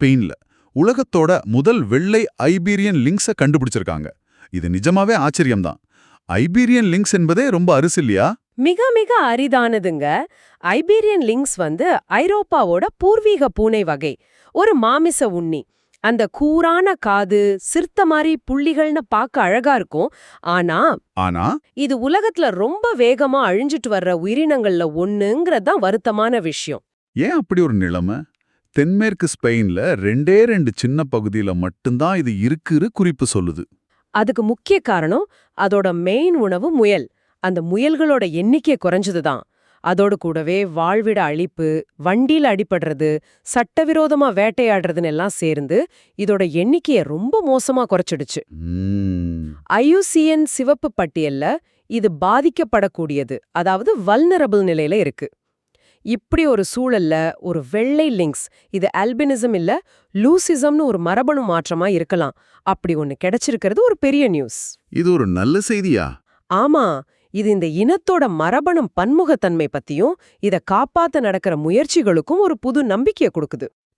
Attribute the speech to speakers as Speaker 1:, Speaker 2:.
Speaker 1: ஸ்பெயின்ல உலகத்தோட முதல் வெள்ளை ஐபீரியன் லிங்க்ஸ கண்டுபிடிச்சிருக்காங்க. இது நிஜமாவே ஆச்சரியம்தான். ஐபீரியன் லிங்க்ஸ் என்பதே ரொம்ப அரிசி இல்லையா?
Speaker 2: மிக மிக அரிதானதுங்க. ஐபீரியன் லிங்க்ஸ் வந்து ஐரோப்பாவோட பூர்வீக பூனை வகை. ஒரு மாமிச உண்ணி. அந்த கூரான காது சிறுத்த மாதிரி புள்ளிகள்னு பார்க்க அழகா இருக்கும். ஆனா
Speaker 1: ஆனா?
Speaker 2: இது உலகத்துல ரொம்ப வேகமா அழிஞ்சிட்டு வர்ற உயிரினங்கள்ல ஒண்ணுங்கறதுதான் வருத்தமான விஷயம்.
Speaker 1: ஏன் அப்படி ஒரு நிலைமை? தென்மேற்கு ஸ்பெயின்ல ரெண்டே ரெண்டு சின்ன பகுதியில மட்டும்தான் இது இருக்குன்னு குறிப்பு சொல்லுது.
Speaker 2: அதுக்கு முக்கிய காரணம் அதோட மெயின் உணவு முயல். அந்த முயல்களோட எண்ணிக்கை குறைஞ்சதுதான். அதோடு கூடவே வாழ்விட அழிப்பு வண்டியில அடிபடுறது சட்டவிரோதமா வேட்டையாடுறதுன்னு எல்லாம் சேர்ந்து இதோட எண்ணிக்கையை ரொம்ப மோசமா குறைச்சிடுச்சு. ஐயுசிஎன் சிவப்பு பட்டியல்ல இது பாதிக்கப்படக்கூடியது. அதாவது வல்னரபிள் நிலையில இருக்கு. இப்படி ஒரு சூழல்ல ஒரு வெள்ளை லிங்க்ஸ் இது ஆல்பினிசம் இல்ல லூசிசம்னு ஒரு மரபணு மாற்றமா இருக்கலாம். அப்படி ஒன்னு கிடைச்சிருக்கிறது ஒரு பெரிய நியூஸ்.
Speaker 1: இது ஒரு நல்ல செய்தியா?
Speaker 2: ஆமா இது இந்த இனத்தோட மரபணும் பன்முகத்தன்மை பத்தியும் இத காப்பாத்த நடக்கிற முயற்சிகளுக்கும் ஒரு புது நம்பிக்கையை கொடுக்குது.